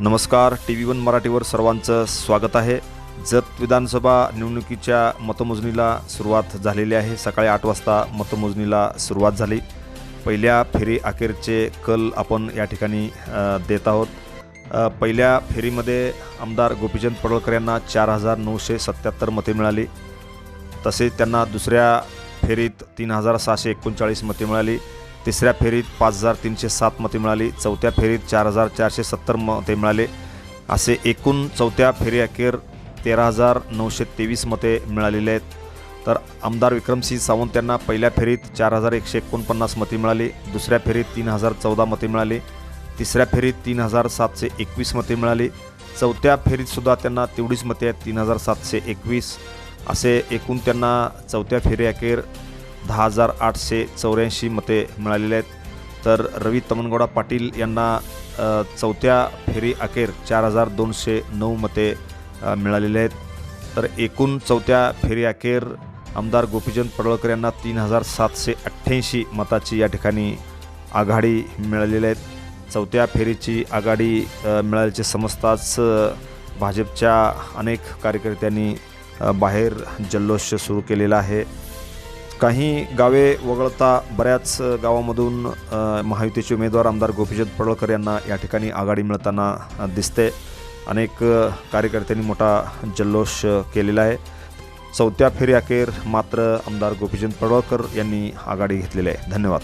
नमस्कार T V one मराठीवर सर्वांचं स्वागत आहे. जत विधानसभा निवडणुकीच्या मतमोजणीला सुरुवात झालेली आहे. सकाळी आठ वाजता मतमोजणीला सुरुवात झाली. पहिल्या फेरी अखेरचे कल आपण या ठिकाणी देत आहोत. पहिल्या फेरीमध्ये आमदार गोपीचंद पडळकर यांना चार हजार नऊशे सत्याहत्तर मते मिळाली. तसेच त्यांना दुसऱ्या फेरीत तीन हजार सहाशे एकोणचाळीस मते मिळाली. तिसऱ्या फेरीत पाच हजार तीनशे सात मते मिळाली. चौथ्या फेरीत चार हजार चारशे सत्तर मते मिळाले. असे एकूण चौथ्या फेरी अखेर तेरा हजार नऊशे तेवीस मते मिळालेले आहेत. तर आमदार विक्रमसिंह सावंत यांना पहिल्या फेरीत चार हजार एकशे एकोणपन्नास मते मिळाली. दुसऱ्या फेरीत तीन हजार चौदा मते मिळाली. तिसऱ्या फेरीत तीन हजार सातशे एकवीस मते मिळाली. चौथ्या फेरीतसुद्धा त्यांना तेवढीच मते आहेत तीन हजार सातशे एकवीस. असे एकूण त्यांना चौथ्या फेरी अखेर दहा हजार आठशे चौऱ्याऐंशी मते मिळालेले आहेत. तर रवी तमनगौडा पाटील यांना चौथ्या फेरी अखेर चार हजार दोनशे नऊ मते मिळालेले आहेत. तर एकूण चौथ्या फेरी अखेर आमदार गोपीचंद पडळकर यांना तीन हजार सातशे अठ्ठ्याऐंशी मताची या ठिकाणी आघाडी मिळालेली आहेत. चौथ्या फेरीची आघाडी मिळाल्याचे समजताच भाजपच्या अनेक कार्यकर्त्यांनी बाहेर जल्लोष सुरू केलेला आहे. काही गावे वगळता बऱ्याच गावामधून महायुतीचे उमेदवार आमदार गोपीचंद पडळकर यांना या ठिकाणी आघाडी मिळताना दिसते. अनेक कार्यकर्त्यांनी मोठा जल्लोष केलेला आहे. चौथ्या फेरी अखेर मात्र आमदार गोपीचंद पडळकर यांनी आघाडी घेतलेली आहे. धन्यवाद.